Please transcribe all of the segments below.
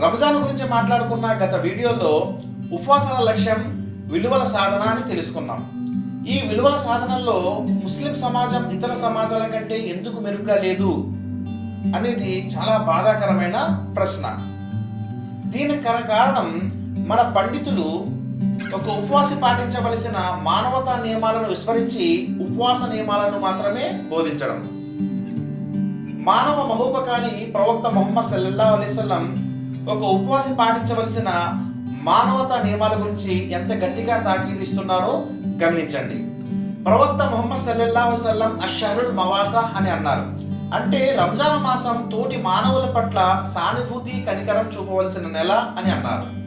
రంజాన్ గురించి మాట్లాడుకున్న గత వీడియోలో ఉపవాసాల లక్ష్యం విలువల సాధన అని తెలుసుకున్నాం. ఈ విలువల సాధనలో ముస్లిం సమాజం ఇతర సమాజాల కంటే ఎందుకు మెరుగ్గా లేదు అనేది చాలా బాధాకరమైన ప్రశ్న. దీనికి కర- కారణం మన పండితులు ఒక ఉపవాసి పాటించవలసిన మానవతా నియమాలను విస్మరించి ఉపవాస నియమాలను మాత్రమే బోధించడం. మానవ మహోపకారి ప్రవక్త మొహమ్మద్ సల్లల్లా అలైస్లం ఒక ఉపవాసి పాటించవలసిన మానవతా నియమాల గురించి ఎంత గట్టిగా తాకీదు ఇస్తున్నారో గమనించండి. ప్రవక్త ముహమ్మద్ సల్లల్లా వసల్లం అషరుల్ మవాసా అని అన్నారు. అంటే రంజాన్ మాసం తోటి మానవుల పట్ల సానుభూతి కనికరం చూపవలసిన నెల అని అన్నారు.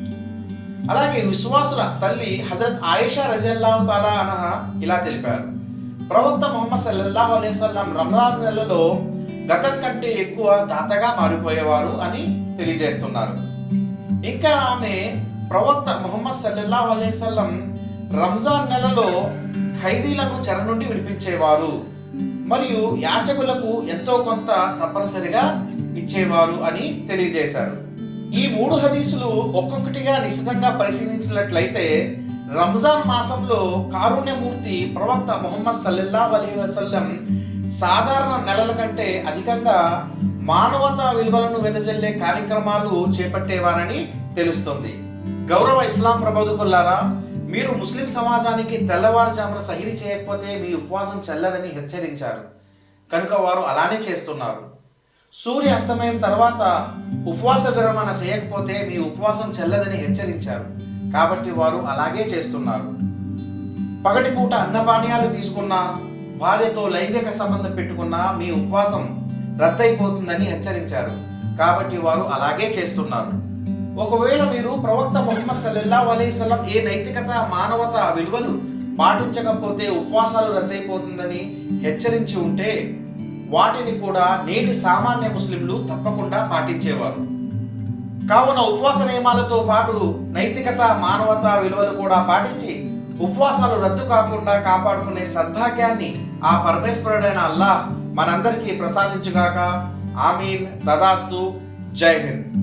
అలాగే విశ్వాసుల తల్లి హజరత్ ఆయిషా రజల్లాహు తాలా అనహ ఇలా తెలిపారు. ప్రవక్త ముహమ్మద్ సల్లల్లాహు అలైవల్లం రంజాన్ నెలలో గతం కంటే ఎక్కువ దాతగా మారిపోయేవారు అని తెలియజేస్తున్నారు. ఇంకా ఆమె ప్రవక్త ముహమ్మద్ సల్లల్లా అలైహి రంజాన్ నెలలో ఖైదీలను చెర నుండి విడిపించేవారు. మరియు యాచకులకు ఎంతో కొంత తప్పనిసరిగా ఇచ్చేవారు అని తెలియజేశారు. ఈ మూడు హదీసులు ఒక్కొక్కటిగా నిశితంగా పరిశీలించినట్లయితే రంజాన్ మాసంలో కారుణ్యమూర్తి ప్రవక్త ముహమ్మద్ సల్లల్లా అలీ వసల్లం సాధారణ నెలల కంటే అధికంగా మానవతా విలువలను వెదజల్లే కార్యక్రమాలు చేపట్టేవారని తెలుస్తుంది. గౌరవ ఇస్లాం ప్రబోధకులారా మీరు ముస్లిం సమాజానికి తెల్లవారుజామున సహిరి చేయకపోతే మీ ఉపవాసం చెల్లదని హెచ్చరించారు. కనుక వారు అలానే చేస్తున్నారు. సూర్య అస్తమయం తర్వాత ఉపవాస విరమణ చేయకపోతే మీ ఉపవాసం చెల్లదని హెచ్చరించారు. కాబట్టి వారు అలాగే చేస్తున్నారు. పగటిపూట అన్నపానీయాలు తీసుకున్నా భార్యతో లైంగిక సంబంధం పెట్టుకున్నా మీ ఉపవాసం రద్దయిపోతుందని హెచ్చరించారు. కాబట్టి వారు అలాగే చేస్తున్నారు. ఒకవేళ మీరు ప్రవక్త మొహమ్మద్ సల్లల్లా అలైసలం ఏ నైతికత మానవత విలువలు పాటించకపోతే ఉపవాసాలు రద్దయిపోతుందని హెచ్చరించి ఉంటే వాటిని కూడా నేటి సామాన్య ముస్లింలు తప్పకుండా పాటించేవారు. కావున ఉపవాస నియమాలతో పాటు నైతికత మానవత విలువలు కూడా పాటించి ఉపవాసాలు రద్దు కాకుండా కాపాడుకునే సద్భాగ్యాన్ని ఆ పరమేశ్వరుడైన అల్లాహ్ మనందరికీ ప్రసాదించుగాక ఆమీన్ తదాస్తు జై హింద్